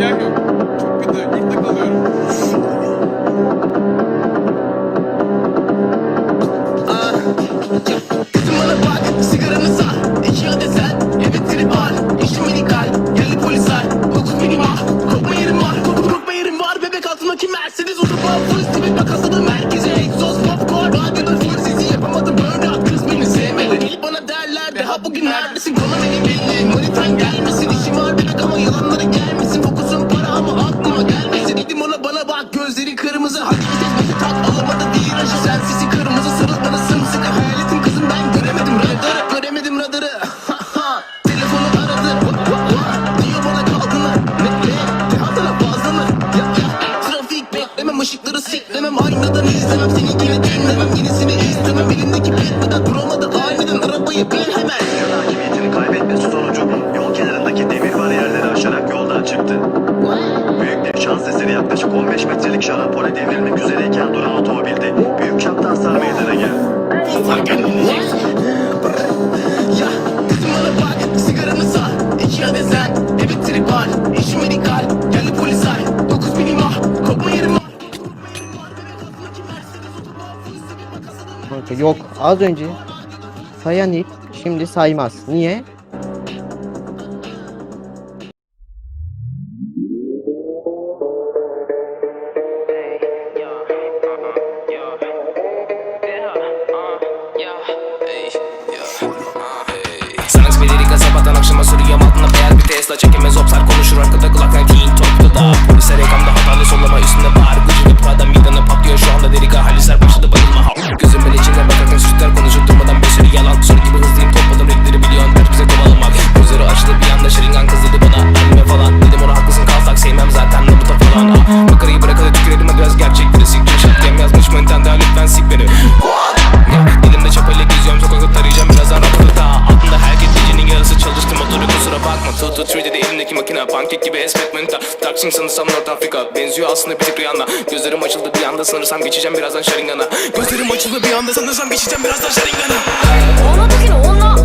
yer Kızımana bak, sigaranı sat. İki adet sen, evet trip al. İşim geldi polis al. Okut benim ah, korkma yerim var. Korkma, korkma yerim var. Bebek altındaki Mercedes otoban. Polis merkeze. Egzoz, popcorn, radyoda full sesi yapamadım. Burnout, kız beni sevmedi. Bana derler, daha bugün neredesin? Konu beni belli, manitan gelmesin. İşim var bebek ama yalanları gelmesin. Beklemem ışıkları siklemem. Aynadan izlemem. Seninkini dinlemem Yenisini istemem. Elimdeki bitmeden Duramadı aniden arabayı bil hemen. Hakimiyetini kaybetmesi sonucu yol kenarındaki demir bariyerleri aşarak yoldan çıktı. Büyük bir şans eseri yaklaşık 15 metrelik şarampole devrilmek üzereyken duran Kanka yok az önce sayan it şimdi saymaz. Niye? Sanat bir lirika sabahtan akşama sürüyorum altında beyaz bir Toto 3D'de elindeki makine. Pankek gibi esmet manita. Taksim sanırsam North Afrika. Benziyor aslında bir tık Rihanna Gözlerim açıldı bir anda sanırsam geçeceğim birazdan Sharingan'a. Gözlerim açıldı bir anda sanırsam geçeceğim birazdan Sharingan'a. Ona bakın ona.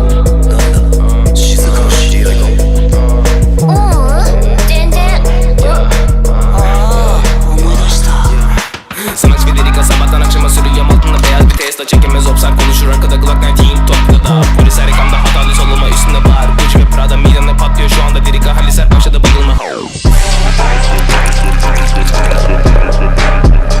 Sanatçı ve delik sabahtan akşama sürüyorum altında beyaz bir Tesla Çekemez obsar konuşur. Arkada Glock 19